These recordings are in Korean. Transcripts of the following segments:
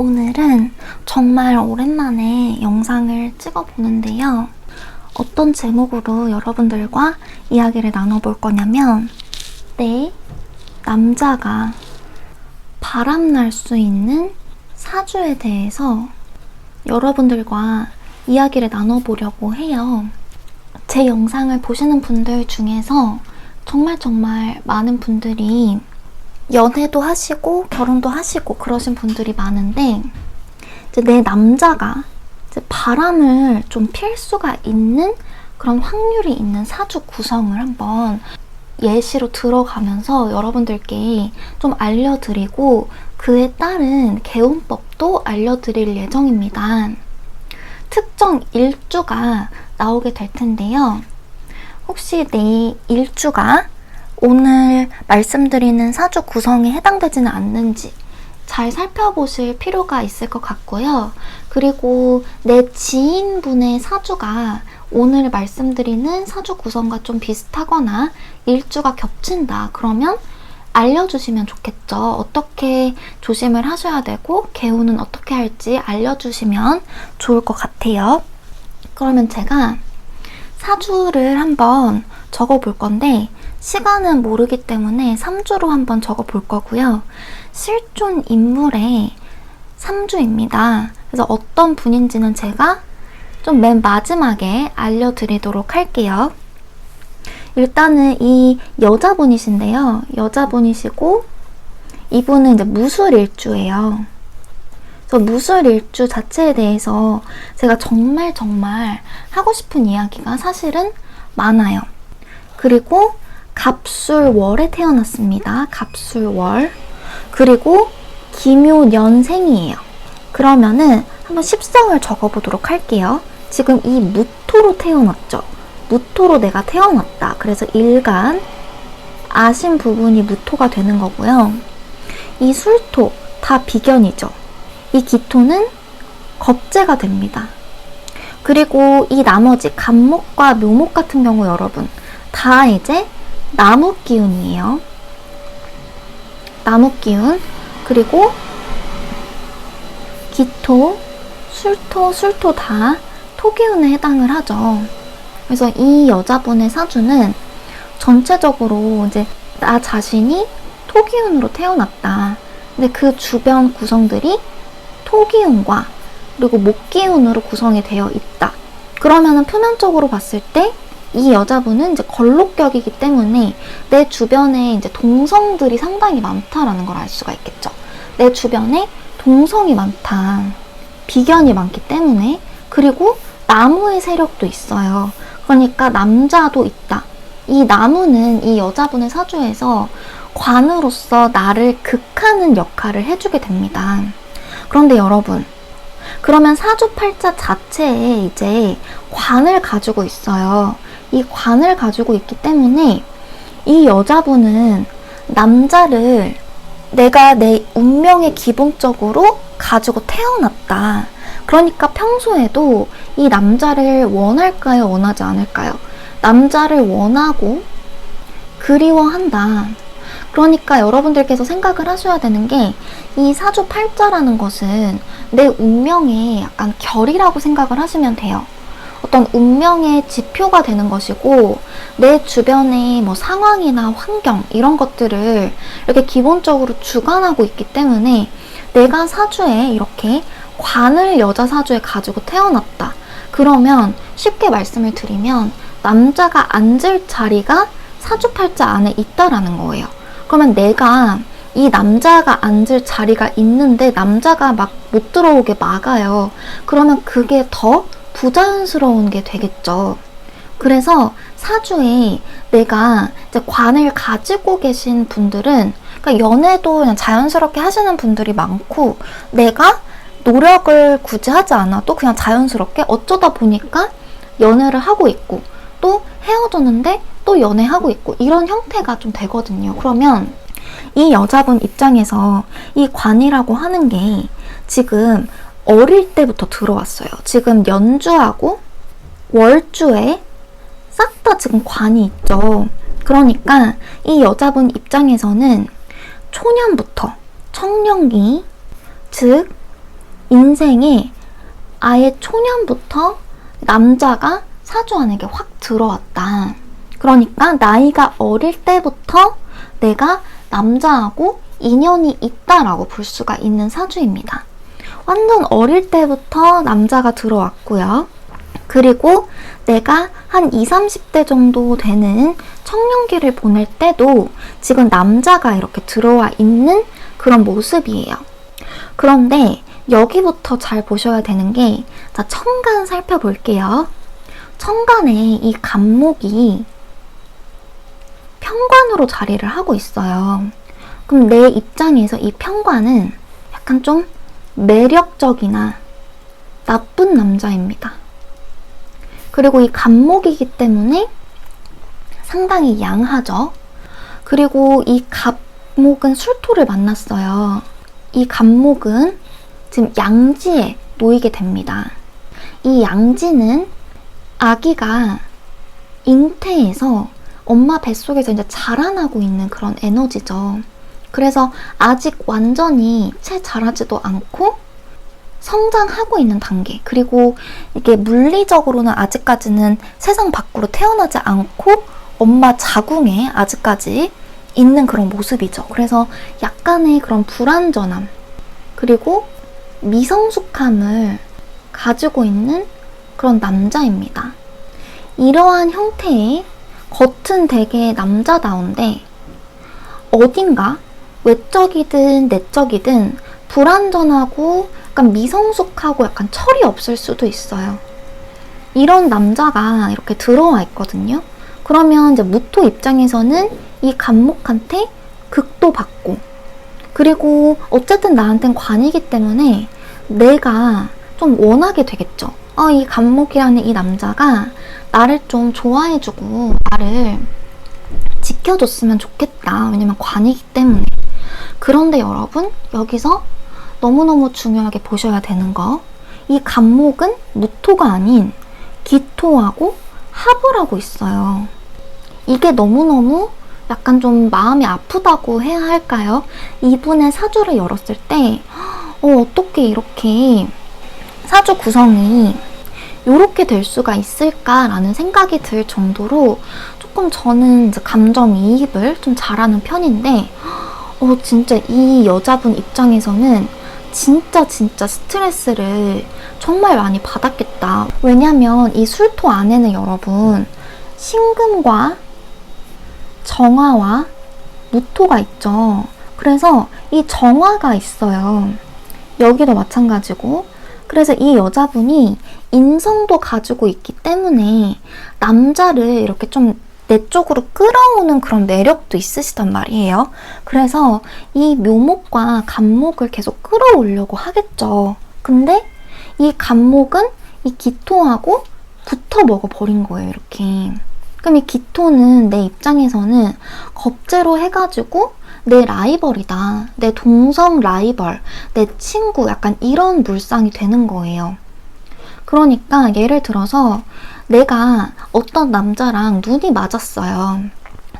오늘은 정말 오랜만에 영상을 찍어보는데요. 어떤 제목으로 여러분들과 이야기를 나눠볼 거냐면, 내 남자가 바람날 수 있는 사주에 대해서 여러분들과 이야기를 나눠보려고 해요. 제 영상을 보시는 분들 중에서 정말 정말 많은 분들이 연애도 하시고 결혼도 하시고 그러신 분들이 많은데 이제 내 남자가 이제 바람을 좀 필 수가 있는 그런 확률이 있는 사주 구성을 한번 예시로 들어가면서 여러분들께 좀 알려드리고 그에 따른 개운법도 알려드릴 예정입니다. 특정 일주가 나오게 될 텐데요. 혹시 내 일주가 오늘 말씀드리는 사주 구성에 해당되지는 않는지 잘 살펴보실 필요가 있을 것 같고요. 그리고 내 지인분의 사주가 오늘 말씀드리는 사주 구성과 좀 비슷하거나 일주가 겹친다. 그러면 알려주시면 좋겠죠. 어떻게 조심을 하셔야 되고, 개우는 어떻게 할지 알려주시면 좋을 것 같아요. 그러면 제가 사주를 한번 적어 볼 건데, 시간은 모르기 때문에 3주로 한번 적어 볼 거고요. 실존 인물의 3주입니다. 그래서 어떤 분인지는 제가 좀 맨 마지막에 알려드리도록 할게요. 일단은 이 여자분이신데요. 여자분이시고, 이분은 이제 무술일주예요. 그래서 무술일주 자체에 대해서 제가 정말 정말 하고 싶은 이야기가 사실은 많아요. 그리고 갑술월에 태어났습니다. 갑술월. 그리고 김요년생이에요. 그러면은 한번 십성을 적어보도록 할게요. 지금 이 무토로 태어났죠. 무토로 내가 태어났다. 그래서 일간 아신 부분이 무토가 되는 거고요. 이 술토 다 비견이죠. 이 기토는 겁재가 됩니다. 그리고 이 나머지 간목과 묘목 같은 경우 여러분 다 이제 나무 기운이에요. 나무 기운. 그리고 기토, 술토, 술토 다 토기운에 해당을 하죠. 그래서 이 여자분의 사주는 전체적으로 이제 나 자신이 토기운으로 태어났다. 근데 그 주변 구성들이 토기운과 그리고 목기운으로 구성이 되어 있다. 그러면은 표면적으로 봤을 때 이 여자분은 이제 걸록격이기 때문에 내 주변에 이제 동성들이 상당히 많다라는 걸 알 수가 있겠죠. 내 주변에 동성이 많다. 비견이 많기 때문에 그리고 나무의 세력도 있어요. 그러니까 남자도 있다. 이 나무는 이 여자분의 사주에서 관으로서 나를 극하는 역할을 해주게 됩니다. 그런데 여러분, 그러면 사주팔자 자체에 이제 관을 가지고 있어요. 이 관을 가지고 있기 때문에 이 여자분은 남자를 내가 내 운명에 기본적으로 가지고 태어났다. 그러니까 평소에도 이 남자를 원할까요? 원하지 않을까요? 남자를 원하고 그리워한다. 그러니까 여러분들께서 생각을 하셔야 되는 게 이 사주 팔자라는 것은 내 운명의 약간 결이라고 생각을 하시면 돼요. 어떤 운명의 지표가 되는 것이고 내 주변의 뭐 상황이나 환경 이런 것들을 이렇게 기본적으로 주관하고 있기 때문에 내가 사주에 이렇게 관을 여자 사주에 가지고 태어났다. 그러면 쉽게 말씀을 드리면 남자가 앉을 자리가 사주팔자 안에 있다라는 거예요. 그러면 내가 이 남자가 앉을 자리가 있는데 남자가 막 못 들어오게 막아요. 그러면 그게 더 부자연스러운 게 되겠죠. 그래서 사주에 내가 이제 관을 가지고 계신 분들은 그러니까 연애도 그냥 자연스럽게 하시는 분들이 많고 내가 노력을 굳이 하지 않아도 그냥 자연스럽게 어쩌다 보니까 연애를 하고 있고 또 헤어졌는데 또 연애하고 있고 이런 형태가 좀 되거든요. 그러면 이 여자분 입장에서 이 관이라고 하는 게 지금 어릴 때부터 들어왔어요. 지금 연주하고 월주에 싹 다 지금 관이 있죠. 그러니까 이 여자분 입장에서는 초년부터 청년기, 즉 인생에 아예 초년부터 남자가 사주 안에게 확 들어왔다. 그러니까 나이가 어릴 때부터 내가 남자하고 인연이 있다라고 볼 수가 있는 사주입니다. 완전 어릴 때부터 남자가 들어왔고요. 그리고 내가 한 20, 30대 정도 되는 청년기를 보낼 때도 지금 남자가 이렇게 들어와 있는 그런 모습이에요. 그런데 여기부터 잘 보셔야 되는 게, 자, 천간 살펴볼게요. 천간에 이 간목이 평관으로 자리를 하고 있어요. 그럼 내 입장에서 이 평관은 약간 좀 매력적이나 나쁜 남자입니다. 그리고 이 간목이기 때문에 상당히 양하죠. 그리고 이 갑목은 술토를 만났어요. 이 간목은 지금 양지에 놓이게 됩니다. 이 양지는 아기가 잉태해서 엄마 뱃속에서 이제 자라나고 있는 그런 에너지죠. 그래서 아직 완전히 채 자라지도 않고 성장하고 있는 단계. 그리고 이게 물리적으로는 아직까지는 세상 밖으로 태어나지 않고 엄마 자궁에 아직까지 있는 그런 모습이죠. 그래서 약간의 그런 불안전함. 그리고 미성숙함을 가지고 있는 그런 남자입니다. 이러한 형태의 겉은 되게 남자다운데 어딘가 외적이든 내적이든 불안전하고 약간 미성숙하고 약간 철이 없을 수도 있어요. 이런 남자가 이렇게 들어와 있거든요. 그러면 이제 무토 입장에서는 이 간목한테 극도 받고 그리고 어쨌든 나한텐 관이기 때문에 내가 좀 원하게 되겠죠. 어, 이 간목이라는 이 남자가 나를 좀 좋아해주고 나를 지켜줬으면 좋겠다. 왜냐면 관이기 때문에. 그런데 여러분, 여기서 너무너무 중요하게 보셔야 되는 거. 이 간목은 무토가 아닌 기토하고 합을 하고 있어요. 이게 너무너무 약간 좀 마음이 아프다고 해야 할까요? 이분의 사주를 열었을 때, 어, 어떻게 이렇게 사주 구성이 이렇게 될 수가 있을까라는 생각이 들 정도로 조금 저는 감정이입을 좀 잘하는 편인데, 어, 진짜 이 여자분 입장에서는 진짜 진짜 스트레스를 정말 많이 받았겠다. 왜냐면 이 술토 안에는 여러분, 신금과 정화와 무토가 있죠. 그래서 이 정화가 있어요. 여기도 마찬가지고. 그래서 이 여자분이 인성도 가지고 있기 때문에 남자를 이렇게 좀 내 쪽으로 끌어오는 그런 매력도 있으시단 말이에요. 그래서 이 묘목과 간목을 계속 끌어오려고 하겠죠. 근데 이 간목은 이 기토하고 붙어 먹어버린 거예요, 이렇게. 그럼 이 기토는 내 입장에서는 겁제로 해가지고 내 라이벌이다. 내 동성 라이벌, 내 친구, 약간 이런 물상이 되는 거예요. 그러니까 예를 들어서 내가 어떤 남자랑 눈이 맞았어요.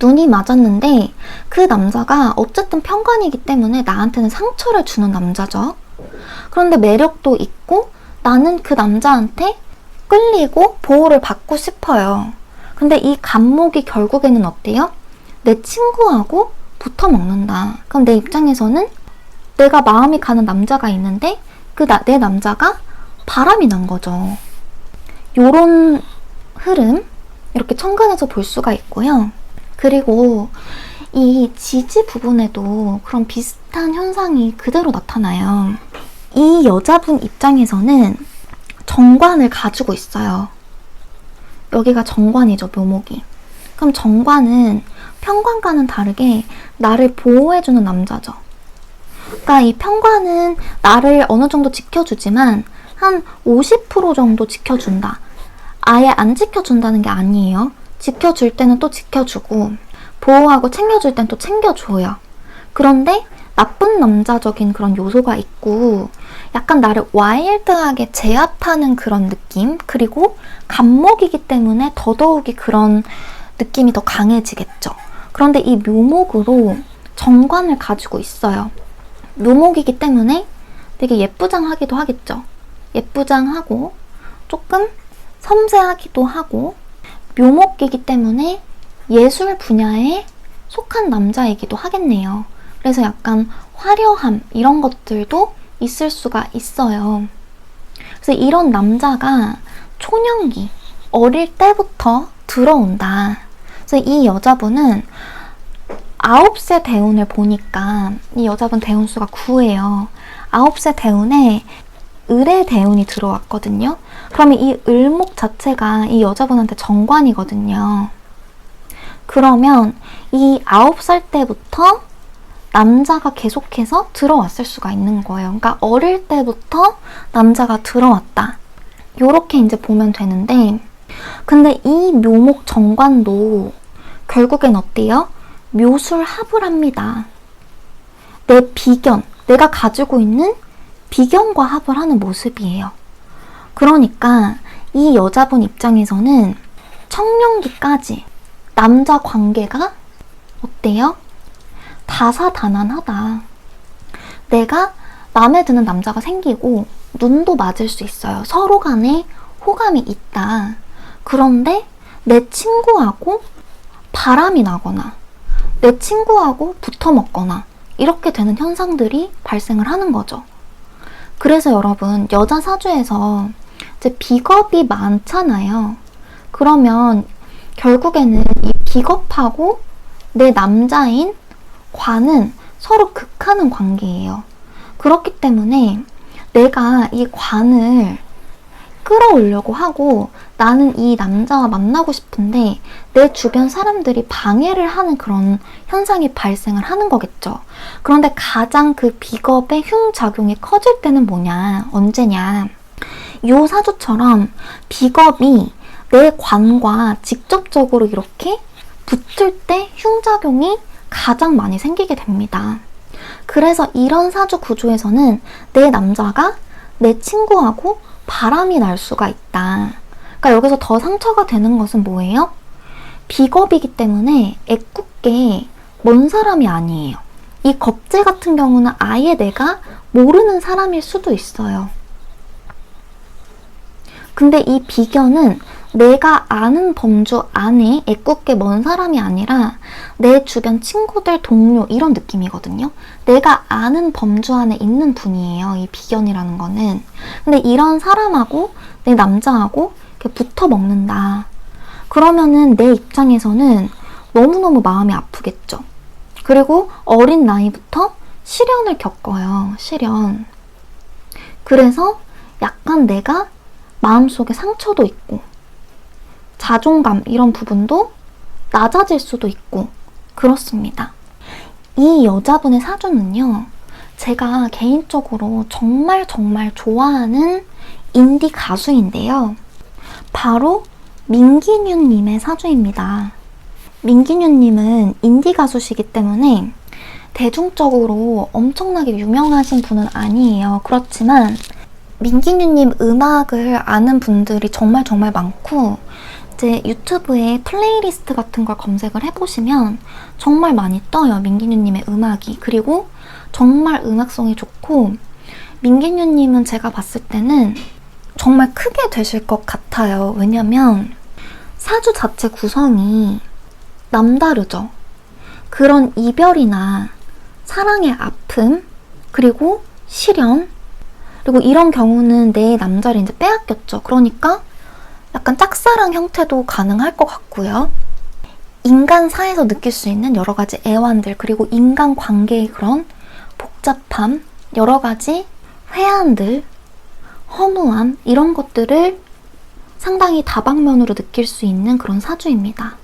눈이 맞았는데 그 남자가 어쨌든 편관이기 때문에 나한테는 상처를 주는 남자죠. 그런데 매력도 있고 나는 그 남자한테 끌리고 보호를 받고 싶어요. 근데 이 간목이 결국에는 어때요? 내 친구하고 붙어 먹는다. 그럼 내 입장에서는 내가 마음이 가는 남자가 있는데 그 내 남자가 바람이 난 거죠. 요런 흐름 이렇게 천간에서 볼 수가 있고요. 그리고 이 지지 부분에도 그런 비슷한 현상이 그대로 나타나요. 이 여자분 입장에서는 정관을 가지고 있어요. 여기가 정관이죠, 묘목이. 그럼 정관은 평관과는 다르게 나를 보호해주는 남자죠. 그러니까 이 평관은 나를 어느 정도 지켜주지만 한 50% 정도 지켜준다. 아예 안 지켜준다는 게 아니에요. 지켜줄 때는 또 지켜주고, 보호하고 챙겨줄 땐 또 챙겨줘요. 그런데 나쁜 남자적인 그런 요소가 있고, 약간 나를 와일드하게 제압하는 그런 느낌, 그리고 간목이기 때문에 더더욱이 그런 느낌이 더 강해지겠죠. 그런데 이 묘목으로 정관을 가지고 있어요. 묘목이기 때문에 되게 예쁘장하기도 하겠죠. 예쁘장하고 조금 섬세하기도 하고 묘목이기 때문에 예술 분야에 속한 남자이기도 하겠네요. 그래서 약간 화려함 이런 것들도 있을 수가 있어요. 그래서 이런 남자가 초년기 어릴 때부터 들어온다. 그래서 이 여자분은 아홉 세 대운을 보니까 이 여자분 대운수가 9예요. 아홉 세 대운에 을의 대운이 들어왔거든요. 그러면 이 을목 자체가 이 여자분한테 정관이거든요. 그러면 이 아홉 살 때부터 남자가 계속해서 들어왔을 수가 있는 거예요. 그러니까 어릴 때부터 남자가 들어왔다. 요렇게 이제 보면 되는데, 근데 이 묘목 정관도 결국엔 어때요? 묘술 합을 합니다. 내 비견, 내가 가지고 있는 비견과 합을 하는 모습이에요. 그러니까 이 여자분 입장에서는 청년기까지 남자 관계가 어때요? 다사다난하다. 내가 마음에 드는 남자가 생기고 눈도 맞을 수 있어요. 서로 간에 호감이 있다. 그런데 내 친구하고 바람이 나거나 내 친구하고 붙어 먹거나 이렇게 되는 현상들이 발생을 하는 거죠. 그래서 여러분, 여자 사주에서 이제 비겁이 많잖아요. 그러면 결국에는 이 비겁하고 내 남자인 관은 서로 극하는 관계예요. 그렇기 때문에 내가 이 관을 끌어오려고 하고 나는 이 남자와 만나고 싶은데 내 주변 사람들이 방해를 하는 그런 현상이 발생을 하는 거겠죠. 그런데 가장 그 비겁의 흉작용이 커질 때는 뭐냐, 언제냐. 요 사주처럼 비겁이 내 관과 직접적으로 이렇게 붙을 때 흉작용이 가장 많이 생기게 됩니다. 그래서 이런 사주 구조에서는 내 남자가 내 친구하고 바람이 날 수가 있다. 그러니까 여기서 더 상처가 되는 것은 뭐예요? 비겁이기 때문에 애꿎게 먼 사람이 아니에요. 이 겁재 같은 경우는 아예 내가 모르는 사람일 수도 있어요. 근데 이 비견은 내가 아는 범주 안에 애꿎게 먼 사람이 아니라 내 주변 친구들, 동료 이런 느낌이거든요. 내가 아는 범주 안에 있는 분이에요. 이 비견이라는 거는. 근데 이런 사람하고 내 남자하고 붙어 먹는다. 그러면은 내 입장에서는 너무너무 마음이 아프겠죠. 그리고 어린 나이부터 시련을 겪어요. 시련. 그래서 약간 내가 마음속에 상처도 있고 자존감 이런 부분도 낮아질 수도 있고 그렇습니다. 이 여자분의 사주는요. 제가 개인적으로 정말 정말 좋아하는 인디 가수인데요. 바로 민기뉴님의 사주입니다. 민기뉴님은 인디 가수시기 때문에 대중적으로 엄청나게 유명하신 분은 아니에요. 그렇지만 민기뉴님 음악을 아는 분들이 정말 정말 많고 이제 유튜브에 플레이리스트 같은 걸 검색을 해보시면 정말 많이 떠요. 민기뉴님의 음악이. 그리고 정말 음악성이 좋고 민기뉴님은 제가 봤을 때는 정말 크게 되실 것 같아요. 왜냐면 사주 자체 구성이 남다르죠. 그런 이별이나 사랑의 아픔, 그리고 시련, 그리고 이런 경우는 내 남자를 이제 빼앗겼죠. 그러니까 약간 짝사랑 형태도 가능할 것 같고요. 인간 사에서 느낄 수 있는 여러 가지 애환들, 그리고 인간 관계의 그런 복잡함, 여러 가지 회한들, 허무함, 이런 것들을 상당히 다방면으로 느낄 수 있는 그런 사주입니다.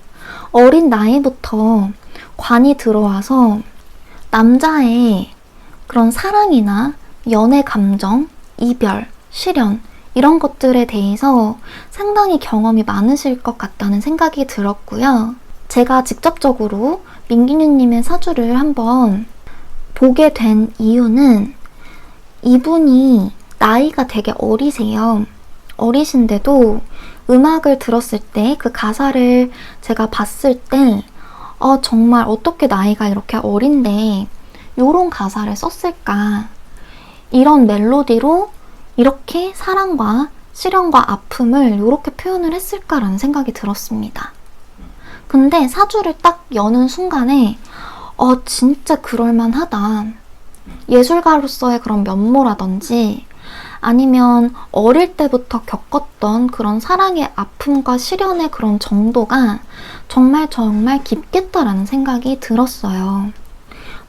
어린 나이부터 관이 들어와서 남자의 그런 사랑이나 연애 감정, 이별, 시련, 이런 것들에 대해서 상당히 경험이 많으실 것 같다는 생각이 들었고요. 제가 직접적으로 민기뉴님의 사주를 한번 보게 된 이유는 이분이 나이가 되게 어리세요. 어리신데도 음악을 들었을 때 그 가사를 제가 봤을 때 어, 정말 어떻게 나이가 이렇게 어린데 이런 가사를 썼을까 이런 멜로디로 이렇게 사랑과 시련과 아픔을 이렇게 표현을 했을까라는 생각이 들었습니다. 근데 사주를 딱 여는 순간에 어 진짜 그럴만하다. 예술가로서의 그런 면모라든지 아니면 어릴 때부터 겪었던 그런 사랑의 아픔과 시련의 그런 정도가 정말 정말 깊겠다라는 생각이 들었어요.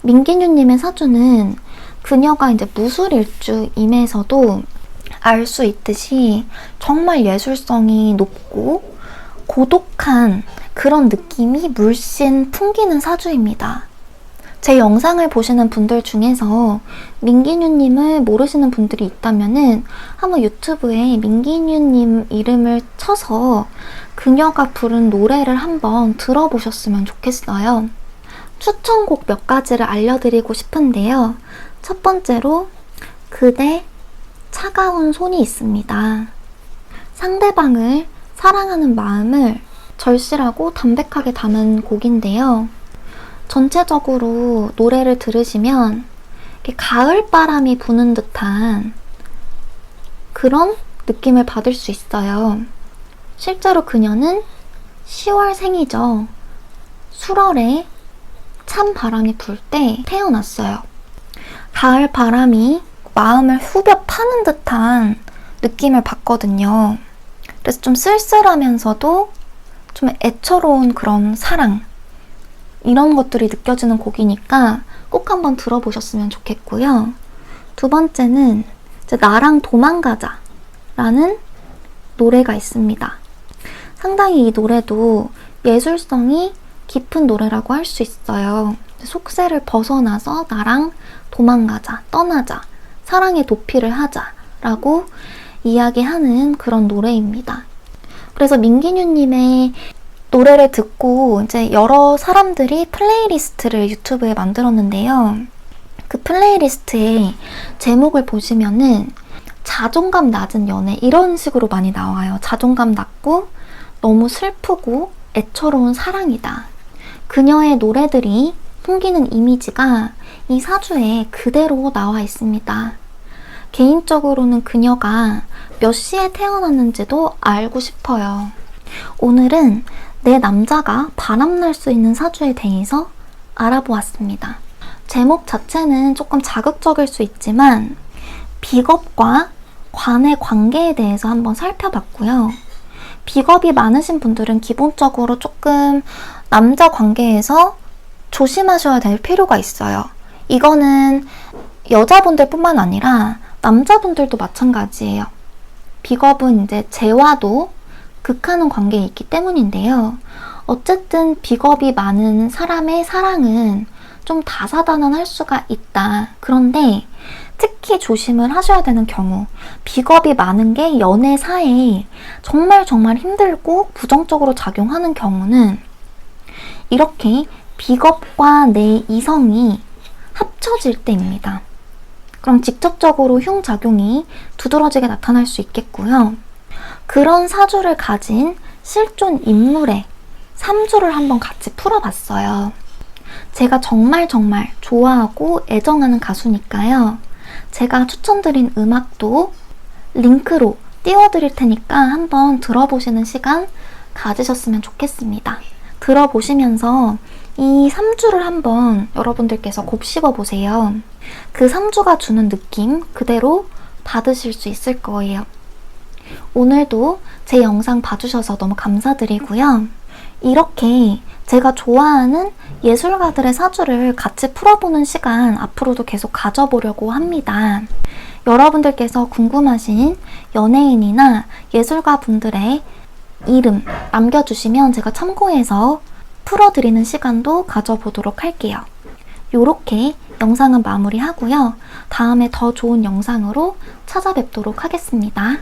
민기뉴님의 사주는 그녀가 이제 무술일주 임에서도 알 수 있듯이 정말 예술성이 높고 고독한 그런 느낌이 물씬 풍기는 사주입니다. 제 영상을 보시는 분들 중에서 민기뉴님을 모르시는 분들이 있다면은 한번 유튜브에 민기뉴님 이름을 쳐서 그녀가 부른 노래를 한번 들어보셨으면 좋겠어요. 추천곡 몇 가지를 알려드리고 싶은데요. 첫 번째로 그대 차가운 손이 있습니다. 상대방을 사랑하는 마음을 절실하고 담백하게 담은 곡인데요. 전체적으로 노래를 들으시면 가을 바람이 부는 듯한 그런 느낌을 받을 수 있어요. 실제로 그녀는 10월 생이죠. 수월에 찬 바람이 불 때 태어났어요. 가을 바람이 마음을 후벼 파는 듯한 느낌을 받거든요. 그래서 좀 쓸쓸하면서도 좀 애처로운 그런 사랑, 이런 것들이 느껴지는 곡이니까 꼭 한번 들어보셨으면 좋겠고요. 두 번째는 나랑 도망가자 라는 노래가 있습니다. 상당히 이 노래도 예술성이 깊은 노래라고 할 수 있어요. 속세를 벗어나서 나랑 도망가자, 떠나자, 사랑의 도피를 하자 라고 이야기하는 그런 노래입니다. 그래서 민기뉴님의 노래를 듣고 이제 여러 사람들이 플레이리스트를 유튜브에 만들었는데요. 그 플레이리스트에 제목을 보시면은 자존감 낮은 연애 이런 식으로 많이 나와요. 자존감 낮고 너무 슬프고 애처로운 사랑이다. 그녀의 노래들이 풍기는 이미지가 이 사주에 그대로 나와 있습니다. 개인적으로는 그녀가 몇 시에 태어났는지도 알고 싶어요. 오늘은 내 남자가 바람날 수 있는 사주에 대해서 알아보았습니다. 제목 자체는 조금 자극적일 수 있지만 비겁과 관의 관계에 대해서 한번 살펴봤고요. 비겁이 많으신 분들은 기본적으로 조금 남자 관계에서 조심하셔야 될 필요가 있어요. 이거는 여자분들 뿐만 아니라 남자분들도 마찬가지예요. 비겁은 이제 재와도 극하는 관계에 있기 때문인데요. 어쨌든 비겁이 많은 사람의 사랑은 좀 다사다난할 수가 있다. 그런데 특히 조심을 하셔야 되는 경우, 비겁이 많은 게 연애사에 정말 정말 힘들고 부정적으로 작용하는 경우는 이렇게 비겁과 내 이성이 합쳐질 때입니다. 그럼 직접적으로 흉작용이 두드러지게 나타날 수 있겠고요. 그런 사주를 가진 실존 인물의 3주를 한번 같이 풀어봤어요. 제가 정말 정말 좋아하고 애정하는 가수니까요. 제가 추천드린 음악도 링크로 띄워드릴 테니까 한번 들어보시는 시간 가지셨으면 좋겠습니다. 들어보시면서 이 3주를 한번 여러분들께서 곱씹어 보세요. 그 3주가 주는 느낌 그대로 받으실 수 있을 거예요. 오늘도 제 영상 봐주셔서 너무 감사드리고요. 이렇게 제가 좋아하는 예술가들의 사주를 같이 풀어보는 시간 앞으로도 계속 가져보려고 합니다. 여러분들께서 궁금하신 연예인이나 예술가 분들의 이름 남겨주시면 제가 참고해서 풀어드리는 시간도 가져보도록 할게요. 이렇게 영상은 마무리하고요. 다음에 더 좋은 영상으로 찾아뵙도록 하겠습니다.